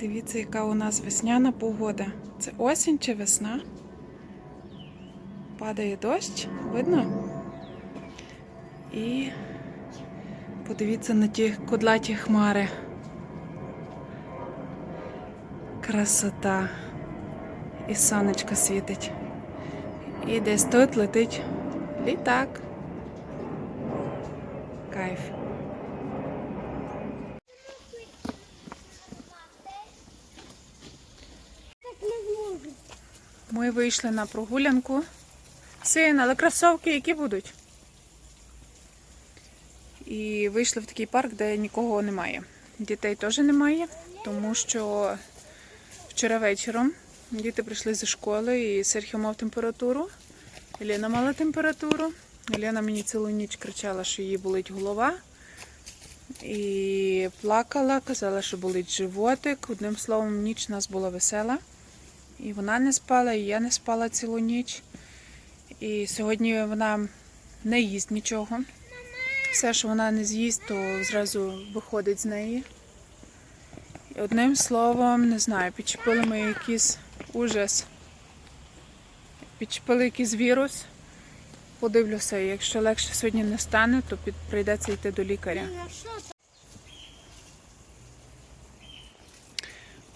Дивіться, яка у нас весняна погода. Це осінь чи весна? Падає дощ, видно? І подивіться на ті кудлаті хмари. Красота. І сонечко світить. І десь тут летить літак. Кайф. Так не зможу. Ми вийшли на прогулянку. Син, але кросовки які будуть? І вийшли в такий парк, де нікого немає. Дітей теж немає, тому що вчора вечором діти прийшли зі школи і Серхіо мав температуру. Еліна мала температуру. Еліна мені цілу ніч кричала, що їй болить голова. І плакала, казала, що болить животик. Одним словом, ніч у нас була весела. І вона не спала, і я не спала цілу ніч. І сьогодні вона не їсть нічого. Все, що вона не з'їсть, то зразу виходить з неї. І одним словом, не знаю, підчепили ми якийсь ужас. Підчепили якийсь вірус. Подивлюся, якщо легше сьогодні не стане, то прийдеться йти до лікаря. А що там?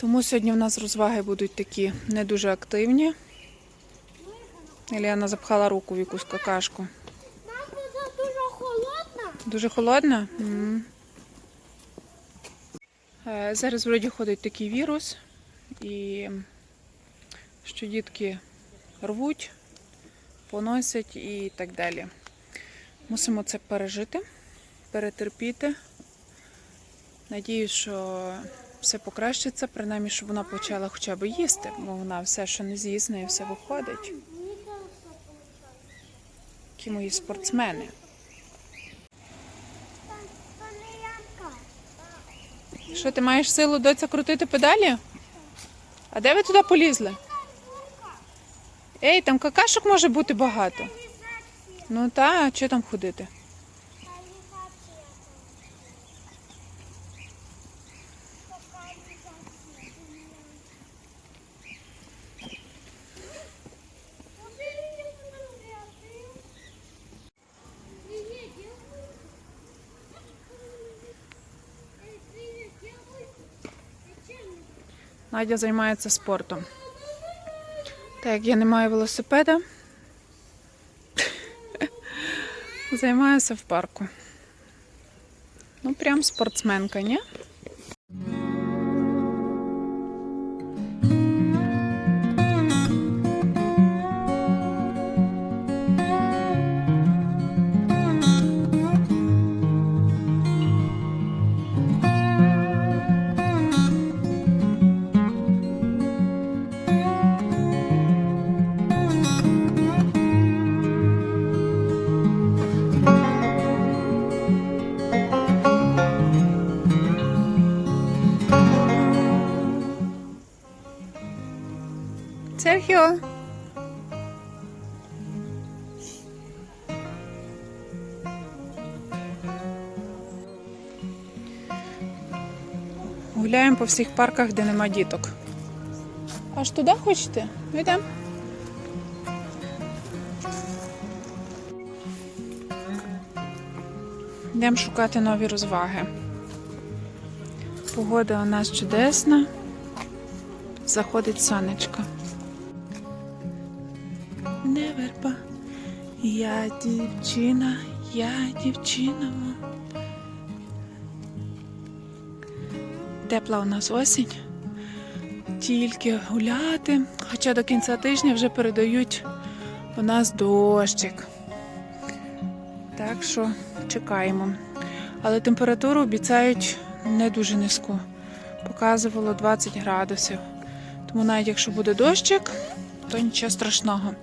Тому сьогодні в нас розваги будуть такі не дуже активні. Еліана запхала руку в якусь какашку. Мамо, це дуже холодно. Дуже холодна? Е, Зараз вроді ходить такий вірус, і що дітки рвуть, поносять і так далі. Мусимо це пережити, перетерпіти. Надіюсь, що все покращиться, принаймні, щоб вона почала хоча б їсти, бо вона все, що не з'їсть, нею все виходить. Які мої спортсмени. Що, ти маєш силу доця крутити педалі? А де ви туди полізли? Ей, там какашок може бути багато. Ну та, що там ходити? Надя займається спортом. Так як я не маю велосипеда, займаюся в парку. Ну, прям спортсменка, ні? Серхіо. Гуляємо по всіх парках, де нема діток. Аж туди хочете? Ну, Йдемо. Йдемо шукати нові розваги. Погода у нас чудесна. Заходить сонечко. Я дівчина, я дівчина. Тепла у нас осінь. Тільки гуляти. Хоча до кінця тижня вже передають у нас дощик. Так що чекаємо. Але температуру обіцяють не дуже низьку. Показувало 20 градусів. Тому навіть якщо буде дощик, то нічого страшного.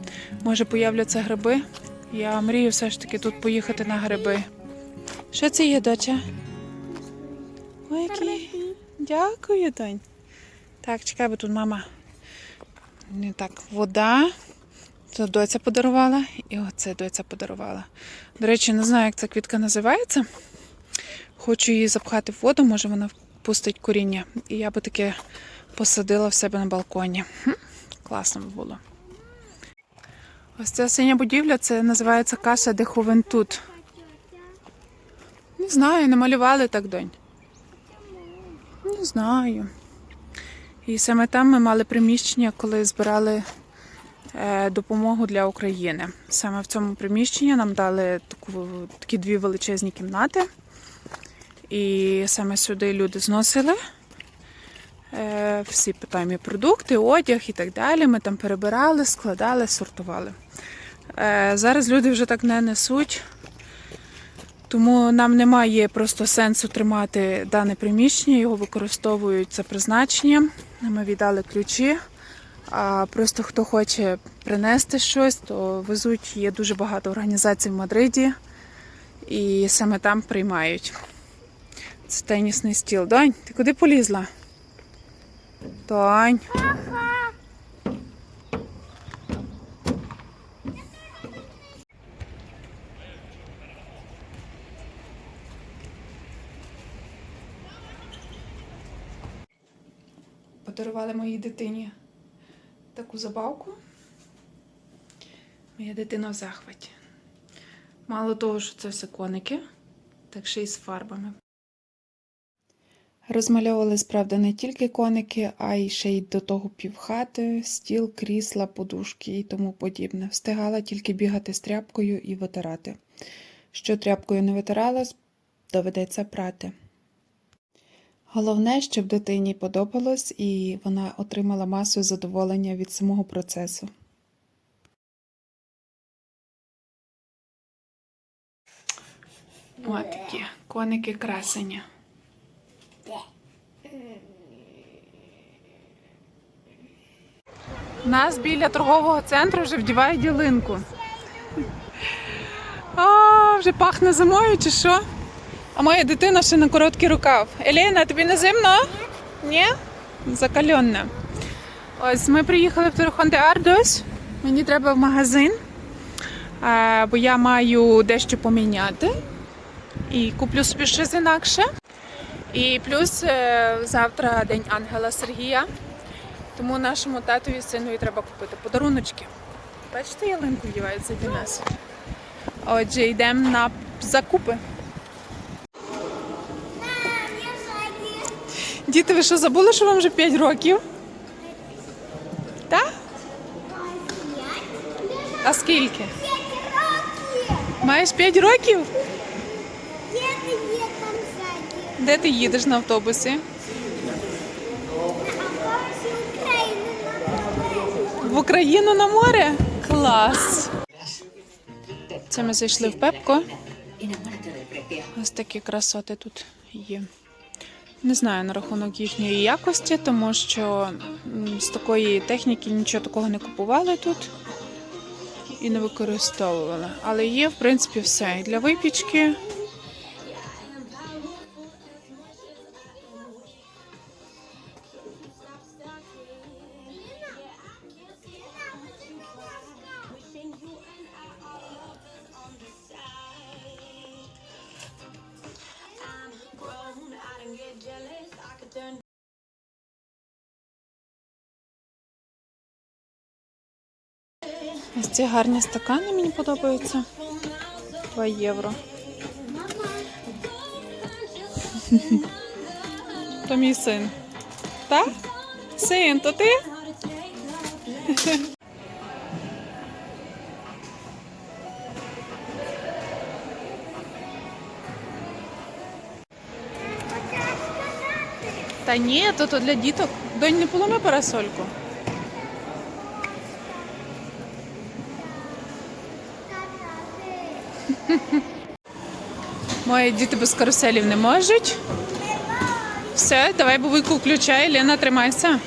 Може появляться гриби. Я мрію все ж таки тут поїхати на гриби. Що це є, доча? Ой, які. Дякую, Донь. Так, чекай, бо тут мама. Не так, вода. Це доця подарувала, і оце доця подарувала. До речі, не знаю, як ця квітка називається. Хочу її запхати в воду, може вона пустить коріння. І я би таке посадила в себе на балконі. Класно було. Ось ця синя будівля, це називається Каса де Хувентут. Не знаю, не малювали так донь. Не знаю. І саме там ми мали приміщення, коли збирали е, допомогу для України. Саме в цьому приміщенні нам дали таку, такі дві величезні кімнати. І саме сюди люди зносили всі питаймі продукти, одяг і так далі. Ми там перебирали, складали, сортували. Е, зараз люди вже так не несуть. Тому нам немає просто сенсу тримати дане приміщення, його використовують за призначенням. Ми віддали ключі. А просто хто хоче принести щось, то везуть. Є дуже багато організацій в Мадриді, і саме там приймають. Це тенісний стіл. Донь, ти куди полізла? Донь. Подарували моїй дитині таку забавку. Моя дитина в захваті. Мало того, що це все коники, так ще й з фарбами. Розмальовували, справді, не тільки коники, а й ще й до того півхати, стіл, крісла, подушки і тому подібне. Встигала тільки бігати з тряпкою і витирати. Що тряпкою не витирала, доведеться прати. Головне, щоб дитині подобалось і вона отримала масу задоволення від самого процесу. Ось такі коники красення. Нас біля торгового центру вже вдівають ялинку. А, вже пахне зимою чи що? А моя дитина ще на короткий рукав. Елена, тобі не зимно? Ні? Закальонна. Ось ми приїхали в Торхон де Ардос. Мені треба в магазин, бо я маю дещо поміняти. І куплю собі щось інакше. І плюс е, завтра день Ангела Сергія. Тому нашому татові синові треба купити подаруночки. Бачите, ялинку вдівається для нас. Отже, йдемо на закупи. Діти, ви що забули, що вам вже 5 років? Так? А скільки? Маєш 5 років? Де ти їдеш? На автобусі України на море. В Україну на море? Клас! Це ми зайшли в Пепко. Ось такі красоти тут є. Не знаю на рахунок їхньої якості, тому що з такої техніки нічого такого не купували тут і не використовували. Але є, в принципі, все. І для випічки. Ось ці гарні стакани мені подобаються. 2 євро. То мій син. Так? Син, то ти? Та ні, то, то для діток. Донь, не поломи парасольку. Мої діти без каруселів не можуть. Все, давай бувику включай, Лена, тримайся.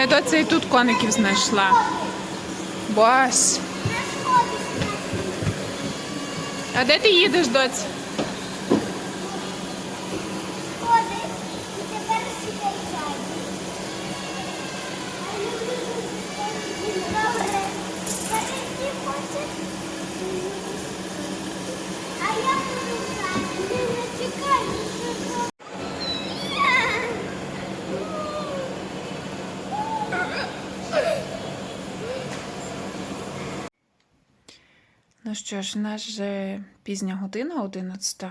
Моя доця і тут коників знайшла. Бось. А де ти їдеш, доць? Ну що ж, нас вже пізня година, 11.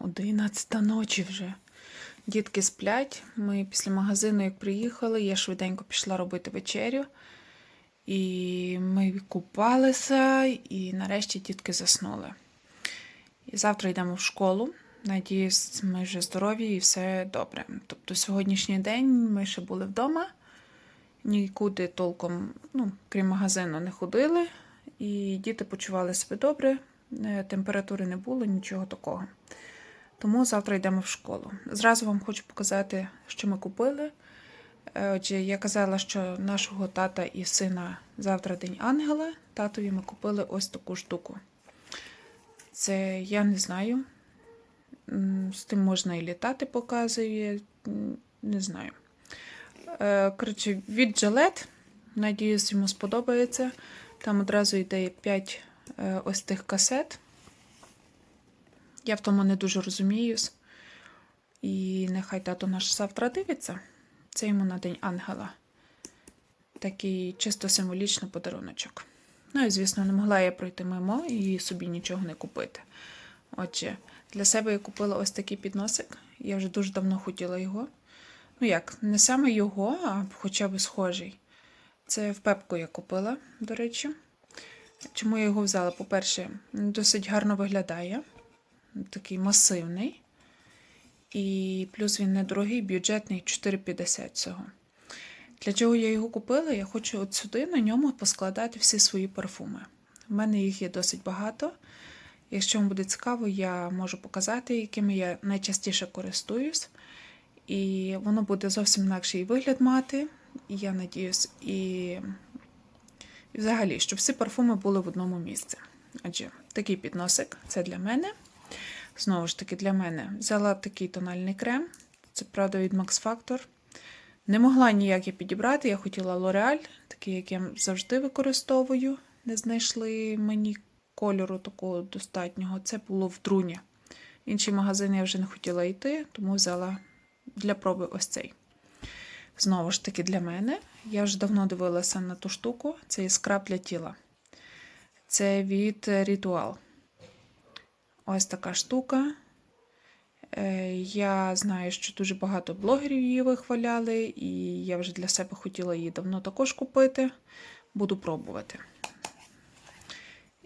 11 ночі вже. Дітки сплять. Ми після магазину, як приїхали, я швиденько пішла робити вечерю. І ми купалися, і нарешті дітки заснули. І завтра йдемо в школу. Надіюсь, ми вже здорові і все добре. Тобто сьогоднішній день ми ще були вдома, нікуди толком, ну, крім магазину, не ходили. І діти почували себе добре, е, температури не було, нічого такого. Тому завтра йдемо в школу. Зразу вам хочу показати, що ми купили. Е, Отже, я казала, що нашого тата і сина завтра День Ангела. Татові ми купили ось таку штуку. Це я не знаю. З тим можна і літати, показує. Не знаю. Е, Коротше, від Gillette. Надіюсь, йому сподобається. Там одразу йде 5 ось тих касет. Я в тому не дуже розуміюсь. І нехай тато наш завтра дивиться. Це йому на День Ангела. Такий чисто символічний подаруночок. Ну і, звісно, не могла я пройти мимо і собі нічого не купити. Отже, для себе я купила ось такий підносик. Я вже дуже давно хотіла його. Ну як, не саме його, а хоча б схожий. Це в пепку я купила, до речі. Чому я його взяла? По-перше, досить гарно виглядає. Такий масивний. І плюс він недорогий, бюджетний 4,50 цього. Для чого я його купила? Я хочу от сюди на ньому поскладати всі свої парфуми. У мене їх є досить багато. Якщо вам буде цікаво, я можу показати, якими я найчастіше користуюсь. І воно буде зовсім інакший вигляд мати. Я надіюсь, і, і взагалі, щоб всі парфуми були в одному місці. Отже, такий підносик це для мене. Знову ж таки, для мене взяла такий тональний крем. Це правда від Max Factor. Не могла ніяк я підібрати. Я хотіла L'Oreal, такий, як я завжди використовую. Не знайшли мені кольору такого достатнього. Це було в Друні. Інший магазин я вже не хотіла йти, тому взяла для проби ось цей. Знову ж таки, для мене. Я вже давно дивилася на ту штуку. Це є скраб для тіла. Це від Ritual. Ось така штука. Е, Я знаю, що дуже багато блогерів її вихваляли, і я вже для себе хотіла її давно також купити. Буду пробувати.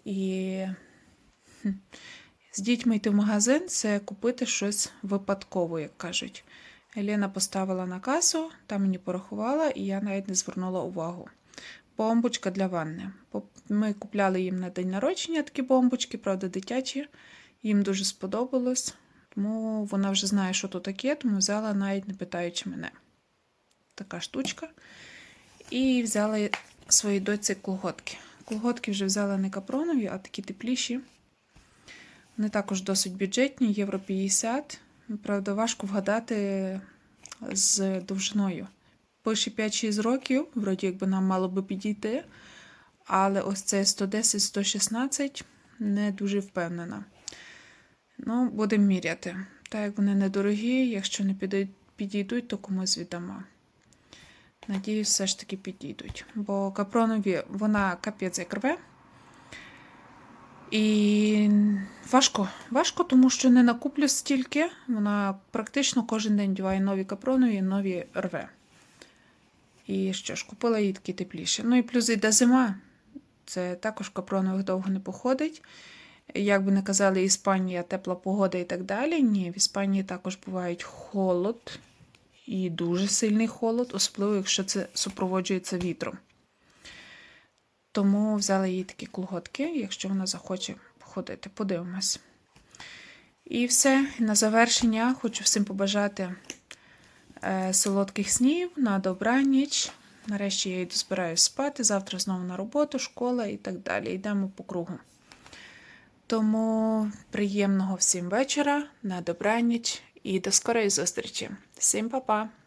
І з дітьми йти в магазин це купити щось випадково, як кажуть. Елена поставила на касу, там мені порахувала, і я навіть не звернула увагу. Бомбочка для ванни. Ми купляли їм на день народження такі бомбочки, правда, дитячі. Їм дуже сподобалось, тому вона вже знає, що то таке, тому взяла, навіть не питаючи мене. Така штучка. І взяла своїй доці колготки. Колготки вже взяла не капронові, а такі тепліші. Вони також досить бюджетні, євро 50. Правда, важко вгадати з довжиною. Пише 5-6 років, вроді якби нам мало би підійти. Але ось це 110-116 не дуже впевнена. Ну, будемо міряти. Так як вони недорогі, якщо не підійдуть, то комусь віддамо. Надіюсь, все ж таки підійдуть. Бо капронові вона капець як рве. І важко, важко, тому що не накуплю стільки. Вона практично кожен день діває нові капронові, нові рве. І що ж, купила їй такі тепліші. Ну і плюс йде зима. Це також капронових довго не походить. Як би не казали, Іспанія, тепла погода і так далі. Ні, в Іспанії також бувають холод і дуже сильний холод, особливо якщо це супроводжується вітром. Тому взяла їй такі колготки, якщо вона захоче походити. Подивимось. І все. На завершення хочу всім побажати е, солодких снів, на добраніч, Нарешті я йду збираюсь спати. Завтра знову на роботу, школа і так далі. Йдемо по кругу. Тому приємного всім вечора, на добраніч і до скорої зустрічі. Всім па-па!